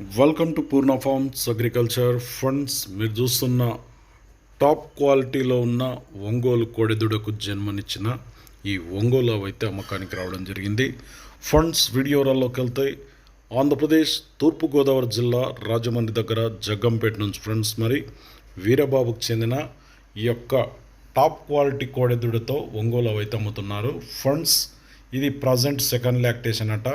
Welcome to Purna farms agriculture funds మీరు చూస్తున్న top క్వాలిటీలో ఉన్న ఒంగోలు కోడెదుడకు జన్మనిచ్చిన ఈ ఒంగోలు అయితే అమ్మకానికి రావడం జరిగింది. ఫండ్స్ వీడియోలలోకి వెళ్తాయి ఆంధ్రప్రదేశ్ తూర్పుగోదావరి జిల్లా రాజమండ్రి దగ్గర జగ్గంపేట నుంచి ఫ్రెండ్స్ మరి వీరబాబుకు చెందిన ఈ యొక్క టాప్ క్వాలిటీ కోడెదుడితో ఒంగోలు అయితే అమ్ముతున్నారు. ఫండ్స్ ఇది ప్రజెంట్ సెకండ్ లాక్టేషన్ అట.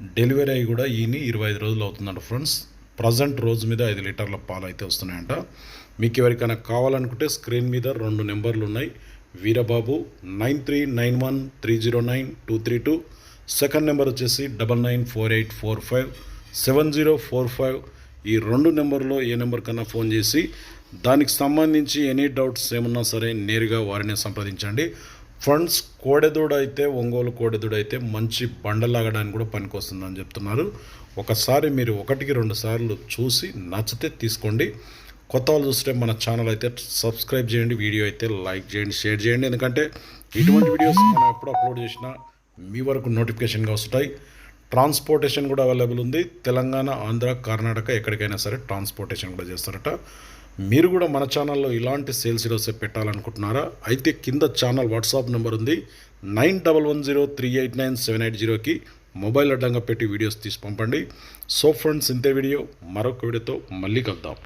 డెలివరీ అయ్యి కూడా ఈయన ఇరవై ఐదు రోజులు అవుతుందంట ఫ్రెండ్స్. ప్రజెంట్ రోజు మీద ఐదు లీటర్ల పాలు అయితే వస్తున్నాయంట. మీకు ఎవరికైనా కావాలనుకుంటే స్క్రీన్ మీద రెండు నెంబర్లు ఉన్నాయి. Veerababu nine three nine one three zero nine two three two. Second number వచ్చేసి double nine four eight four five seven zero four five. ఈ రెండు నెంబర్లో ఏ నెంబర్ కన్నా ఫోన్ చేసి దానికి సంబంధించి ఎనీ డౌట్స్ ఏమన్నా సరే నేరుగా వారిని సంప్రదించండి. ఫండ్స్ కోడెదూడ అయితే ఒంగోలు కోడెదూడ అయితే మంచి బండలాగడానికి కూడా పనికొస్తుందని చెప్తున్నారు. ఒకసారి మీరు ఒకటికి రెండు సార్లు చూసి నచ్చితే తీసుకోండి. కొత్త వాళ్ళు చూస్తే మన ఛానల్ అయితే సబ్స్క్రైబ్ చేయండి వీడియో అయితే లైక్ చేయండి షేర్ చేయండి. ఎందుకంటే ఇటువంటి వీడియోస్ మనం ఎప్పుడు అప్లోడ్ చేసినా మీ వరకు నోటిఫికేషన్గా వస్తాయి ట్రాన్స్పోర్టేషన్ కూడా అవైలబుల్ ఉంది. తెలంగాణ ఆంధ్ర కర్ణాటక ఎక్కడికైనా సరే ట్రాన్స్పోర్టేషన్ కూడా చేస్తారట. మీరు కూడా మన ఛానల్లో ఇలాంటి సేల్స్ ఈరోజు పెట్టాలనుకుంటున్నారా? అయితే కింద ఛానల్ వాట్సాప్ నెంబర్ ఉంది. Nine double one zero three eight nine seven eight జీరోకి మొబైల్ అడ్డంగా పెట్టి వీడియోస్ తీసి పంపండి. సో ఫ్రెండ్స్ ఇంతే వీడియో. మరొక వీడియోతో మళ్ళీ కలుద్దాం.